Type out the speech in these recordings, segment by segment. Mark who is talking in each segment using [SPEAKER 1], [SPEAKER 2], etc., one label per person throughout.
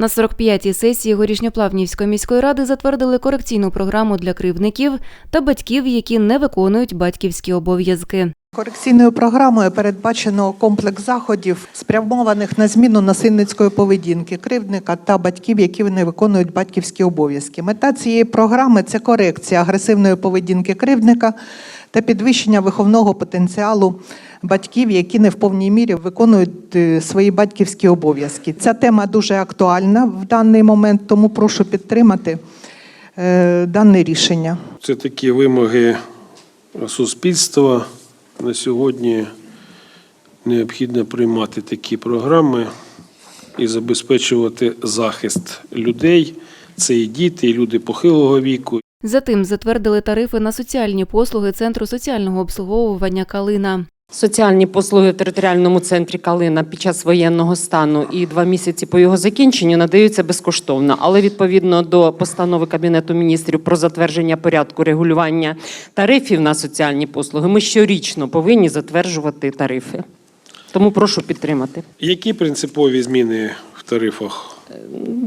[SPEAKER 1] На 45-й сесії Горішньоплавнівської міської ради затвердили корекційну програму для кривдників та батьків, які не виконують батьківські обов'язки.
[SPEAKER 2] Корекційною програмою передбачено комплекс заходів, спрямованих на зміну насильницької поведінки кривдника та батьків, які не виконують батьківські обов'язки. Мета цієї програми це корекція агресивної поведінки кривдника та підвищення виховного потенціалу батьків, які не в повній мірі виконують е, свої батьківські обов'язки. Ця тема дуже актуальна в даний момент, тому прошу підтримати е, дане рішення.
[SPEAKER 3] Це такі вимоги суспільства. На сьогодні необхідно приймати такі програми і забезпечувати захист людей. Це і діти, і люди похилого віку,
[SPEAKER 1] Затим затвердили тарифи на соціальні послуги Центру соціального обслуговування Калина.
[SPEAKER 4] Соціальні послуги в територіальному центрі Калина під час воєнного стану і два місяці по його закінченню надаються безкоштовно. Але відповідно до постанови Кабінету міністрів про затвердження порядку регулювання тарифів на соціальні послуги, ми щорічно повинні затверджувати тарифи. Тому прошу підтримати.
[SPEAKER 3] Які принципові зміни в тарифах?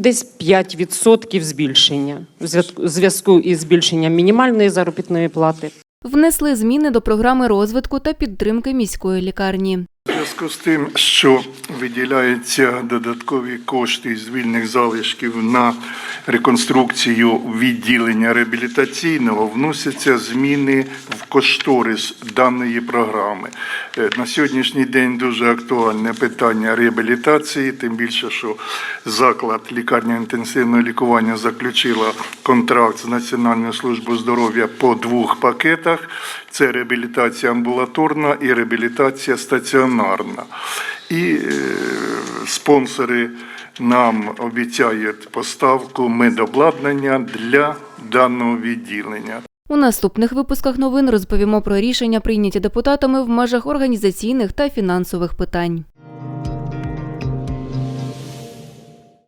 [SPEAKER 4] Десь 5% збільшення в зв'язку- із збільшенням мінімальної заробітної плати.
[SPEAKER 1] Внесли зміни до програми розвитку та підтримки міської лікарні.
[SPEAKER 5] Зв'язку з тим, що виділяються додаткові кошти з вільних залишків на реконструкцію відділення реабілітаційного, вносяться зміни в кошторис даної програми. Е, На сьогоднішній день дуже актуальне питання реабілітації, тим більше, що заклад лікарня інтенсивного лікування заключила контракт з Національною службою здоров'я по двох пакетах. Це реабілітація амбулаторна і реабілітація стаціонарна. І е, спонсори нам обіцяють поставку медобладнання для даного відділення.
[SPEAKER 1] У наступних випусках новин розповімо про рішення, прийняті депутатами в межах організаційних та фінансових питань.